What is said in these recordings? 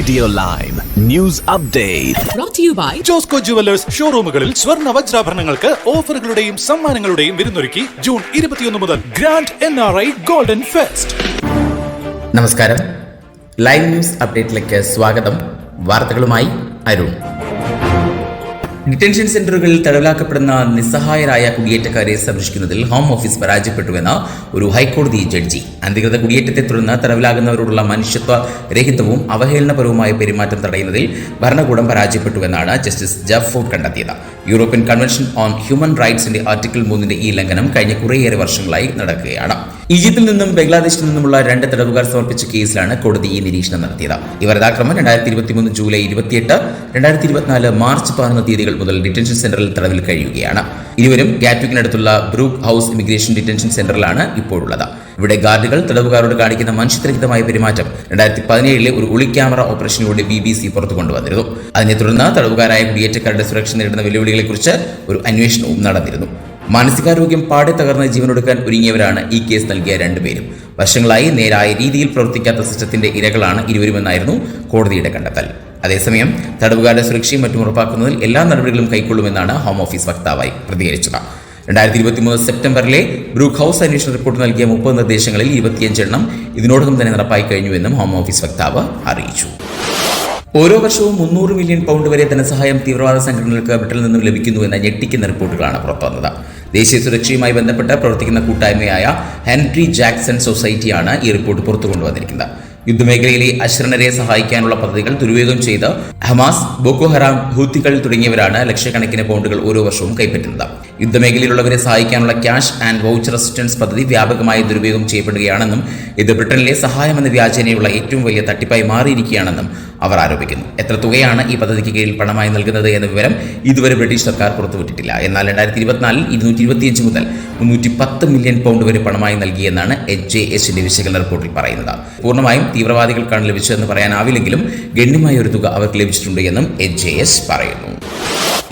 Radio live news update Josco jewellers ഷോറൂമുകളിൽ സ്വർണ വജ്രാഭരണങ്ങൾക്ക് ഓഫറുകളുടെയും സമ്മാനങ്ങളുടെയും വിരുന്നൊരുക്കി ജൂൺ ഇരുപത്തിയൊന്ന് മുതൽ grand N R I golden fest നമസ്കാരം. ലൈവ് ന്യൂസ് അപ്ഡേറ്റിലേക്ക് സ്വാഗതം. വാർത്തകളുമായി അരുൺ. ഡിറ്റൻഷൻ സെന്ററുകളിൽ തടവിലാക്കപ്പെടുന്ന നിസ്സഹായരായ കുടിയേറ്റക്കാരെ സംരക്ഷിക്കുന്നതിൽ ഹോം ഓഫീസ് പരാജയപ്പെട്ടുവെന്ന ഒരു ഹൈക്കോടതി ജഡ്ജി. അധികൃത കുടിയേറ്റത്തെ തുടർന്ന് തടവിലാകുന്നവരോടുള്ള മനുഷ്യത്വ രഹിതവും അവഹേളനപരവുമായ പെരുമാറ്റം തടയുന്നതിൽ ഭരണകൂടം പരാജയപ്പെട്ടുവെന്നാണ് ജസ്റ്റിസ് ജഫോർഡ് കണ്ടെത്തിയത്. യൂറോപ്യൻ കൺവെൻഷൻ ഓൺ ഹ്യൂമൻ റൈറ്റ്സിന്റെ ആർട്ടിക്കിൾ മൂന്നിന്റെ ഈ ലംഘനം കഴിഞ്ഞ കുറേയേറെ വർഷങ്ങളായി നടക്കുകയാണ്. ഈജിപ്തിൽ നിന്നും ബംഗ്ലാദേശിൽ നിന്നുമുള്ള രണ്ട് തടവുകാർ സമർപ്പിച്ച കേസിലാണ് കോടതി ഈ നിരീക്ഷണം നടത്തിയത്. ഇവർ യഥാക്രമം രണ്ടായിരത്തി ഇരുപത്തിമൂന്ന് ജൂലൈ ഇരുപത്തിയെട്ട് രണ്ടായിരത്തി ഇരുപത്തിനാല് മാർച്ച് പതിനൊന്ന് തീയതികൾ മുതൽ ഡിറ്റൻഷൻ സെന്ററിൽ തടവിൽ കഴിയുകയാണ്. ഇരുവരും ഗാറ്റ്വിക്കിനടുത്തുള്ള ബ്രൂക്ക് ഹൗസ് ഇമിഗ്രേഷൻ ഡിറ്റൻഷൻ സെന്ററിലാണ് ഇപ്പോഴുള്ളത്. ഇവിടെ ഗാർഡുകൾ തടവുകാരോട് കാണിക്കുന്ന മനുഷ്യരഹിതമായ പെരുമാറ്റം രണ്ടായിരത്തി പതിനേഴിലെ ഒരു ഒളി ക്യാമറ ഓപ്പറേഷനിലൂടെ ബി ബി സി പുറത്തു കൊണ്ടുവന്നിരുന്നു അതിനെ തുടർന്ന് തടവുകാരായ കുടിയേറ്റക്കാരുടെ സുരക്ഷ നേരിടുന്ന വെല്ലുവിളികളെക്കുറിച്ച് ഒരു അന്വേഷണവും നടന്നിരുന്നു. മാനസികാരോഗ്യം പാടെ തകർന്ന് ജീവനൊടുക്കാൻ ഒരുങ്ങിയവരാണ് ഈ കേസ് നൽകിയ രണ്ടുപേരും. വർഷങ്ങളായി നേരായ രീതിയിൽ പ്രവർത്തിക്കാത്ത സിസ്റ്റത്തിന്റെ ഇരകളാണ് ഇരുവരുമെന്നായിരുന്നു കോടതിയുടെ കണ്ടെത്തൽ. അതേസമയം തടവുകാരുടെ സുരക്ഷയും മറ്റും ഉറപ്പാക്കുന്നതിൽ എല്ലാ നടപടികളും കൈക്കൊള്ളുമെന്നാണ് ഹോം ഓഫീസ് വക്താവായി പ്രതികരിച്ചത്. രണ്ടായിരത്തി ഇരുപത്തിമൂന്ന് സെപ്റ്റംബറിലെ ബ്രൂക്ക് ഹൗസ് അന്വേഷണ റിപ്പോർട്ട് നൽകിയ മുപ്പത് നിർദ്ദേശങ്ങളിൽ ഇരുപത്തിയഞ്ചെണ്ണം ഇതിനോടകം തന്നെ നടപ്പായി കഴിഞ്ഞുവെന്നും ഹോം ഓഫീസ് വക്താവ് അറിയിച്ചു. ഓരോ വർഷവും മുന്നൂറ് മില്യൺ പൗണ്ട് വരെ ധനസഹായം തീവ്രവാദ സംഘടനകൾക്ക് ബ്രിട്ടനിൽ നിന്നും ലഭിക്കുന്നുവെന്ന ഞെട്ടിക്കുന്ന റിപ്പോർട്ടുകളാണ് പുറത്തുവന്നത്. ദേശീയ സുരക്ഷയുമായി ബന്ധപ്പെട്ട് പ്രവർത്തിക്കുന്ന കൂട്ടായ്മയായ ഹെൻറി ജാക്സൺ സൊസൈറ്റിയാണ് ഈ റിപ്പോർട്ട് പുറത്തു കൊണ്ടുവന്നിരിക്കുന്നത് യുദ്ധമേഖലയിലെ അശ്രണരെ സഹായിക്കാനുള്ള പദ്ധതികൾ ദുരുപയോഗം ചെയ്ത് ഹമാസ് ബോക്കോ ഹറാം ഹൂത്തികൾ തുടങ്ങിയവരാണ് ലക്ഷക്കണക്കിന് പൗണ്ടുകൾ ഓരോ വർഷവും കൈപ്പറ്റുന്നത്. യുദ്ധമേഖലയിലുള്ളവരെ സഹായിക്കാനുള്ള ക്യാഷ് ആൻഡ് വൗച്ചർ അസിസ്റ്റൻസ് പദ്ധതി വ്യാപകമായി ദുരുപയോഗം ചെയ്യപ്പെടുകയാണെന്നും ഇത് ബ്രിട്ടനിലെ സഹായമെന്ന വ്യാജേനയുള്ള ഏറ്റവും വലിയ തട്ടിപ്പായി മാറിയിരിക്കുകയാണെന്നും അവർ ആരോപിക്കുന്നു. എത്ര തുകയാണ് ഈ പദ്ധതിക്ക് കീഴിൽ പണമായി നൽകുന്നത് എന്ന വിവരം ഇതുവരെ ബ്രിട്ടീഷ് സർക്കാർ പുറത്തുവിട്ടിട്ടില്ല. എന്നാൽ രണ്ടായിരത്തി ഇരുപത്തിനാലിൽ ഇരുന്നൂറ്റി ഇരുപത്തിയഞ്ച് മുതൽ മുന്നൂറ്റി പത്ത് മില്യൺ പൗണ്ട് വരെ പണമായി നൽകിയെന്നാണ് എച്ച് ജെ എസിന്റെ വിശകലന റിപ്പോർട്ടിൽ പറയുന്നത്. പൂർണമായും തീവ്രവാദികൾക്കാണ് ലഭിച്ചതെന്ന് പറയാനാവില്ലെങ്കിലും ഗണ്യമായ ഒരു തുക അവർക്ക് ലഭിച്ചിട്ടുണ്ട് എന്നും എച്ച് ജെ എസ് പറയുന്നു.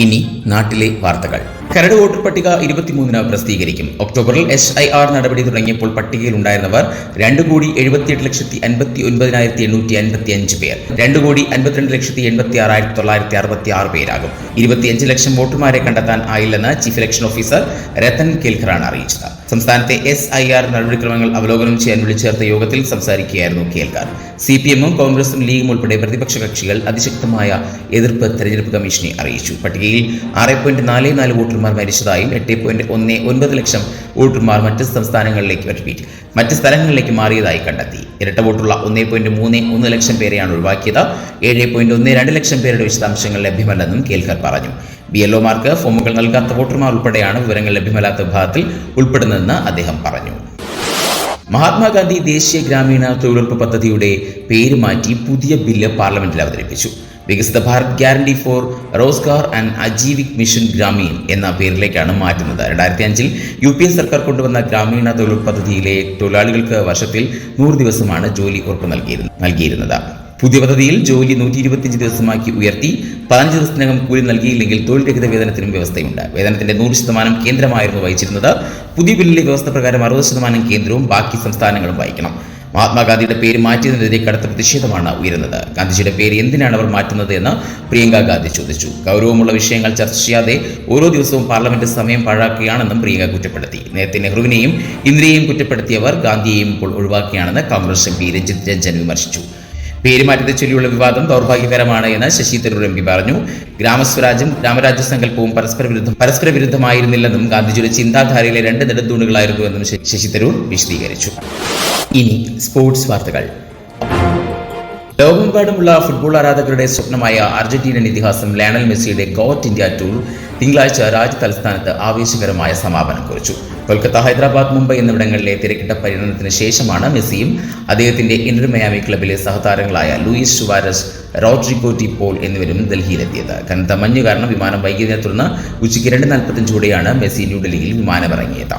ഇനി നാട്ടിലെ വാർത്തകൾ. കരട് വോട്ടർ പട്ടിക ഇരുപത്തിമൂന്നിന് പ്രസിദ്ധീകരിക്കും. ഒക്ടോബറിൽ എസ് ഐ ആർ നടപടി തുടങ്ങിയപ്പോൾ പട്ടികയിൽ ഉണ്ടായിരുന്നവർ രണ്ട് കോടി എഴുപത്തിയെട്ട് ലക്ഷത്തി അൻപത്തി ഒൻപതിനായിരത്തി എണ്ണൂറ്റി അൻപത്തി അഞ്ച് പേർ. രണ്ട് കോടി അൻപത്തിരണ്ട് ലക്ഷത്തി എൺപത്തി ആറായിരത്തി തൊള്ളായിരത്തി അറുപത്തി ആറ് പേരാകും. ഇരുപത്തിയഞ്ച് ലക്ഷം വോട്ടർമാരെ കണ്ടെത്താൻ ആയില്ലെന്ന് ചീഫ് ഇലക്ഷൻ ഓഫീസർ രത്തൻ കേൽക്കറാണ് അറിയിച്ചത്. സംസ്ഥാനത്തെ എസ് ഐ ആർ നടപടിക്രമങ്ങൾ അവലോകനം ചെയ്യാൻ വിളിച്ചേർത്ത യോഗത്തിൽ സംസാരിക്കുകയായിരുന്നു കേൽക്കാർ സി പി എമ്മും കോൺഗ്രസും ലീഗും ഉൾപ്പെടെ പ്രതിപക്ഷ കക്ഷികൾ അതിശക്തമായ എതിർപ്പ് തെരഞ്ഞെടുപ്പ് കമ്മീഷനെ അറിയിച്ചു. പട്ടികയിൽ ആറ് പോയിന്റ് നാല് നാല് വോട്ടർമാർ മരിച്ചതായും എട്ട് പോയിന്റ് ഒന്ന് ഒൻപത് ലക്ഷം വോട്ടർമാർ മറ്റ് സംസ്ഥാനങ്ങളിലേക്ക് മറ്റ് സ്ഥലങ്ങളിലേക്ക് മാറിയതായി കണ്ടെത്തി. ഇരട്ട വോട്ടുള്ള ഒന്നേ പോയിന്റ് മൂന്ന് ഒന്ന് ലക്ഷം പേരെയാണ് ഒഴിവാക്കിയത്. ഏഴ് പോയിന്റ് ഒന്ന് രണ്ട് ലക്ഷം പേരുടെ വിശദാംശങ്ങൾ ലഭ്യമല്ലെന്നും കേൽക്കർ പറഞ്ഞു. ബി എൽ ഫോമുകൾ നൽകാത്ത വോട്ടർമാർ ഉൾപ്പെടെയാണ് വിവരങ്ങൾ ലഭ്യമല്ലാത്ത വിഭാഗത്തിൽ ഉൾപ്പെടുന്നതെന്ന് അദ്ദേഹം പറഞ്ഞു. മഹാത്മാഗാന്ധി ദേശീയ ഗ്രാമീണ തൊഴിലുറപ്പ് പദ്ധതിയുടെ പേര് മാറ്റി പുതിയ ബില്ല് പാർലമെന്റിൽ അവതരിപ്പിച്ചു. Viksit Bharat guarantee for Rozgar and Ajeevika mission Gramin എന്ന പേരിലേക്കാണ് മാറ്റുന്നത്. രണ്ടായിരത്തി അഞ്ചിൽ യു പി എ സർക്കാർ കൊണ്ടുവന്ന ഗ്രാമീണ തൊഴിലുറപ്പ് പദ്ധതിയിലെ തൊഴിലാളികൾക്ക് വർഷത്തിൽ നൂറ് ദിവസമാണ് ജോലി ഉറപ്പ് നൽകിയിരുന്നത്. പുതിയ പദ്ധതിയിൽ ജോലി നൂറ്റി ഇരുപത്തിയഞ്ച് ദിവസമാക്കി ഉയർത്തി പതിനഞ്ച് ദിവസത്തിനകം കൂലി നൽകിയില്ലെങ്കിൽ തൊഴിൽ രഹിത വേതനത്തിനും വ്യവസ്ഥയുണ്ട്. വേതനത്തിന്റെ നൂറ് ശതമാനം കേന്ദ്രമായിരുന്നു വഹിച്ചിരുന്നത്. പുതിയ ബില്ലിലെ വ്യവസ്ഥ പ്രകാരം അറുപത് ശതമാനം കേന്ദ്രവും ബാക്കി സംസ്ഥാനങ്ങളും വഹിക്കണം. മഹാത്മാഗാന്ധിയുടെ പേര് മാറ്റിയതിനെതിരെ കടുത്ത പ്രതിഷേധമാണ് ഉയരുന്നത്. ഗാന്ധിജിയുടെ പേര് എന്തിനാണ് അവർ മാറ്റുന്നത് എന്ന് പ്രിയങ്ക ഗാന്ധി ചോദിച്ചു. ഗൗരവമുള്ള വിഷയങ്ങൾ ചർച്ച ചെയ്യാതെ ഓരോ ദിവസവും പാർലമെന്റ് സമയം പാഴാക്കുകയാണെന്നും പ്രിയങ്ക കുറ്റപ്പെടുത്തി. നേരത്തെ നെഹ്റുവിനെയും ഇന്ദിരയെയും കുറ്റപ്പെടുത്തിയവർ ഗാന്ധിയെയും ഇപ്പോൾ ഒഴിവാക്കിയാണെന്ന് Congress M P Ranjith Ranjan വിമർശിച്ചു. പേരുമാറ്റത്തെ ചൊല്ലിയുള്ള വിവാദം ദൗർഭാഗ്യകരമാണ് എന്ന് ശശി തരൂർ എം പി പറഞ്ഞു. ഗ്രാമസ്വരാജ്യം ഗ്രാമരാജ്യ സങ്കല്പവും പരസ്പര വിരുദ്ധം പരസ്പര വിരുദ്ധമായിരുന്നില്ലെന്നും ഗാന്ധിജിയുടെ ചിന്താധാരയിലെ രണ്ട് നെടുന്തൂണുകളായിരുന്നു എന്നും ശശി തരൂർ വിശദീകരിച്ചു. ഇനി സ്പോർട്സ് വാർത്തകൾ. ലോകമെമ്പാടുമുള്ള ഫുട്ബോൾ ആരാധകരുടെ സ്വപ്നമായ അർജന്റീനൻ ഇതിഹാസം ലയണൽ മെസ്സിയുടെ ഗോട്ട് ഇന്ത്യ ടൂർ തിങ്കളാഴ്ച രാജ്യ തലസ്ഥാനത്ത് ആവേശകരമായ സമാപനം കുറിച്ചു. കൊൽക്കത്ത ഹൈദരാബാദ് മുംബൈ എന്നിവിടങ്ങളിലെ തിരക്കിട്ട പര്യടനത്തിന് ശേഷമാണ് മെസ്സിയും അദ്ദേഹത്തിന്റെ ഇന്റർ മയാമി ക്ലബിലെ സഹതാരങ്ങളായ Luis Suarez Rodrigo de Paul എന്നിവരും ഡൽഹിയിലെത്തിയത്. കനത്ത മഞ്ഞ് കാരണം വിമാനം വൈകിയതിനെ തുടർന്ന് ഉച്ചയ്ക്ക് രണ്ട് നാൽപ്പത്തഞ്ചോടെയാണ് മെസ്സി ന്യൂഡൽഹിയിൽ വിമാനമിറങ്ങിയത്.